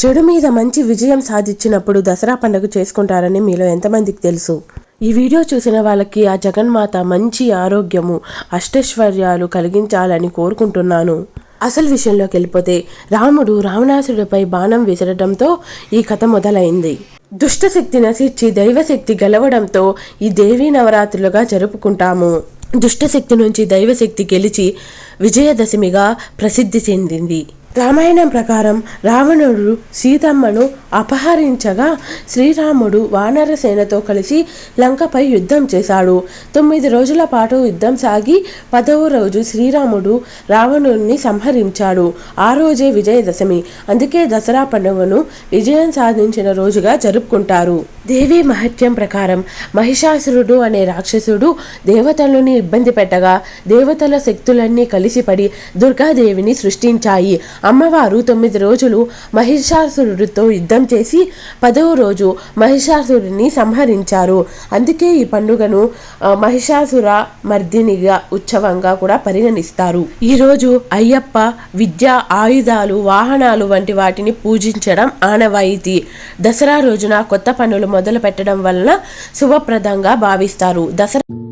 చెడు మీద మంచి విజయం సాధించినప్పుడు దసరా పండుగ చేసుకుంటారని మీలో ఎంతమందికి తెలుసు? ఈ వీడియో చూసిన వాళ్ళకి ఆ జగన్మాత మంచి ఆరోగ్యము అష్టైశ్వర్యాలు కలిగించాలని కోరుకుంటున్నాను. అసలు విషయంలోకి వెళ్ళిపోతే రాముడు రావణాసుడిపై బాణం విసరడంతో ఈ కథ మొదలైంది. దుష్టశక్తి నశించి దైవశక్తి గెలవడంతో ఈ దేవీ నవరాత్రులుగా జరుపుకుంటాము. దుష్టశక్తి నుంచి దైవశక్తి గెలిచి విజయదశమిగా ప్రసిద్ధి చెందింది. రామాయణం ప్రకారం రావణుడు సీతమ్మను అపహరించగా శ్రీరాముడు వానర సేనతో కలిసి లంకపై యుద్ధం చేశాడు. తొమ్మిది రోజుల పాటు యుద్ధం సాగి పదవ రోజు శ్రీరాముడు రావణుడిని సంహరించాడు. ఆ రోజే విజయదశమి. అందుకే దసరా పండుగను విజయం సాధించిన రోజుగా జరుపుకుంటారు. దేవి మహత్యం ప్రకారం మహిషాసురుడు అనే రాక్షసుడు దేవతలను ఇబ్బంది పెట్టగా దేవతల శక్తులన్నీ కలిసిపడి దుర్గాదేవిని సృష్టించాయి. అమ్మవారు తొమ్మిది రోజులు మహిషాసురుడితో యుద్ధం చేసి పదవ రోజు మహిషాసురుడిని సంహరించారు. అందుకే ఈ పండుగను మహిషాసుర మర్దినిగా ఉత్సవంగా కూడా పరిగణిస్తారు. ఈరోజు అయ్యప్ప విద్య ఆయుధాలు వాహనాలు వంటి వాటిని పూజించడం ఆనవాయితీ. దసరా రోజున కొత్త పనులు మొదలు పెట్టడం వలన శుభప్రదంగా భావిస్తారు. దసరా